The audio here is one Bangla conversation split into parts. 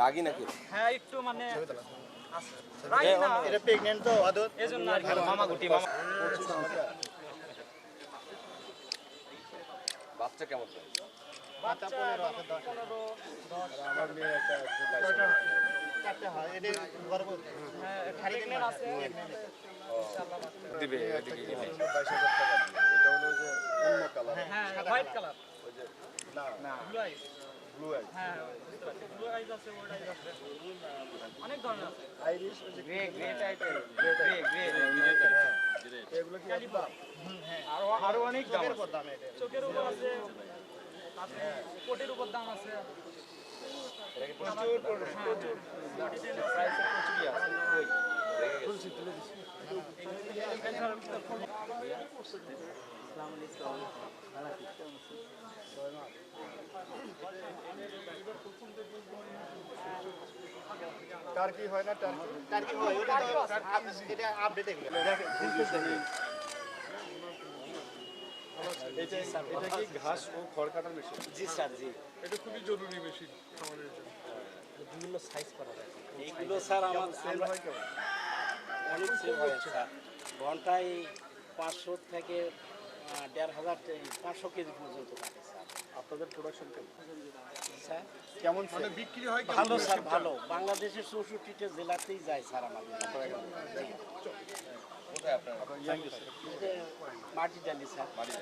রাগি নাকি? হ্যাঁ একটু মানে রাগি না। এটা প্রেগনেন্ট তো আদত। এজন্য আর কি মামা গুটি মামা। বাচ্চা কেমন? বাচ্চা হয়। এটা হ্যাঁ আছে। হ্যাঁ হোয়াইট কালার না। ব্লু আইস ব্লু আই হ্যাঁ ব্লু আইস আছে ওয়াইট আইস আছে। অনেক ধরনের আছে। আইরিশ গ্রে গ্রে টাইপের গ্রে গ্রে এগুলো কি একদম আরও আরও অনেক দাম আছে। উপর দাম এটা। চোখের উপর আছে। তারপরে কোটের উপর দাম আছে। প্রচুর প্রচুর। প্রাইসের প্রচুরই আছে। ওই টার্কি হয় না টার্কি টার্কি হয় ওটা তো এটা আপডেট এগুলো এটা এটা কি ঘাস ও খড় কাটার মেশিন জি স্যার জি। এটা খুবই জরুরি মেশিন খামারের জন্য। বিভিন্ন সাইজ করা যায়। এইগুলো স্যার আমার সেল হয় কেমন? অনেক সেল হয় স্যার। ঘন্টায় পাঁচশো থেকে দেড় হাজার পাঁচশো কেজি পর্যন্ত আপনাদের প্রোডাকশন কেমন? স্যার কেমন মানে বিক্রি হয় ভালো স্যার ভালো। বাংলাদেশের চৌষট্টিটা জেলাতেই যায় স্যার আমাদের মাটি ডালি স্যার। আমাদের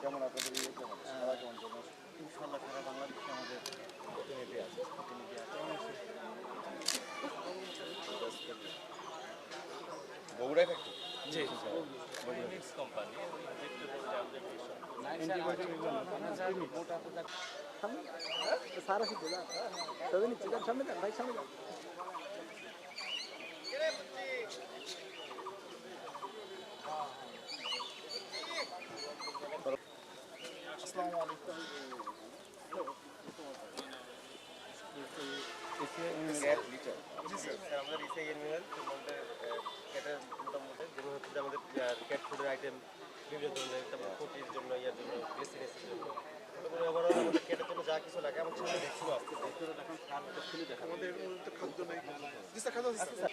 কেমন আপনাদের ইয়ে কেমন সারা কেমন জন্য ইনশাআল্লাহ সারা বাংলাদেশে আমাদের প্রতিনিধি আছে প্রতিনিধি আছে বগুড়ায় থাকতো আসসালামু আলাইকুম। ক্যাট লিটার স্যার আমাদের রিসাই অ্যানিমেল আমাদের ক্যাটের মোটামুটি যেগুলো হচ্ছে আমাদের ক্যাট ফুডের আইটেম বিভিন্ন ধরনের তারপর জন্য ইয়ার জন্য গ্লিসিনেসের জন্য। তারপরে আবার আমাদের ক্যাটের জন্য যা কিছু লাগে সামনে আমাদের তো খাদ্য নেই। খাদ্য আছে স্যার?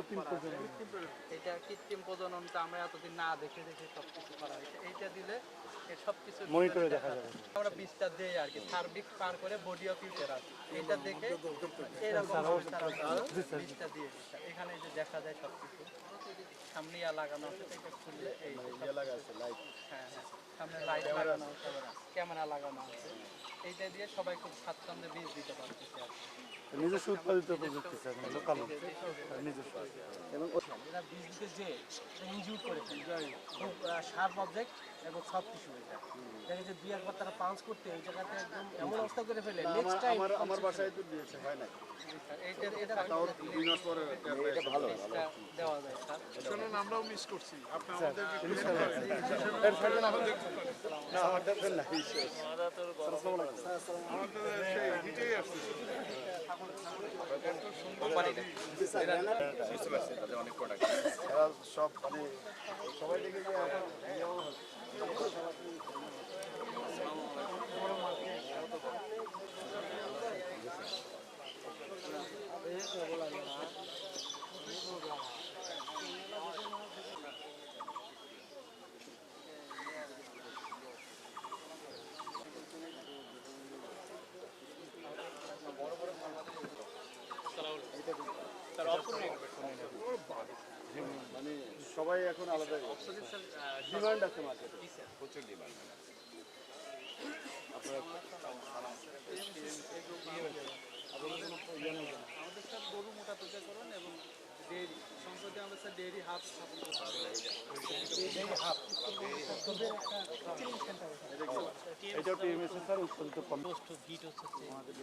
ক্যামেরা সেটআপ এটা কৃত্রিম প্রজননটা আমরা এতদিন না দেখে দেখে সব কিছু করা হয়েছে। এইটা দিলে সব কিছু মনিটরে দেখা যাবে। আমরা বীজটা দেই আর কি সার্ভিক পার করে বডি অফ ইউটেরাস এটা দেখে এরকম বীজটা দিয়ে এখানে যে দেখা যায় সব কিছু সামনে ইয়া লাগানো আছে এটা খুললে এই যে লাগা আছে লাইট হ্যাঁ হ্যাঁ। সামনে লাইট লাগানো আছে। ক্যামেরা লাগানো আছে। এইটা দিয়ে সবাই খুব স্বাচ্ছন্দ্যে বীজ দিতে পারতেছে আর কি। নিজস্ব উৎপাদিত প্রযুক্তি স্যার লোকাল নিজস্ব বীজ দিতে যে ইনজিউট করেছেন খুব শার্প অবজেক্ট এবং সব টিস্যু এটা দেখা যাচ্ছে দুই একবার তারা পাঞ্চ করতে ওই জায়গাতে একদম এমন অবস্থা করে ফেলে নেক্সট আমার টাইম আমার আমার বাসায় তো দিয়েছে হয় না এইটা এটা তাও দুই মাস পরে এটা ভালো ভালো দেওয়া যায় স্যার শুনুন আমরাও মিস করছি আপনি আমাদেরকে না আমাদের অনেক প্রোডাক্ট এরা সব মানে সবাই দেখে সবাই এখন আলাদা ডিমান্ড আছে আমাদের স্যার গরু মোটা পূজা করেন এবং ডেয়ারি সম্প্রতি আমাদের স্যার ডেয়ারি হাফ স্থাপন এটা পিএমএস স্যার অত্যন্ত কম। আমাদের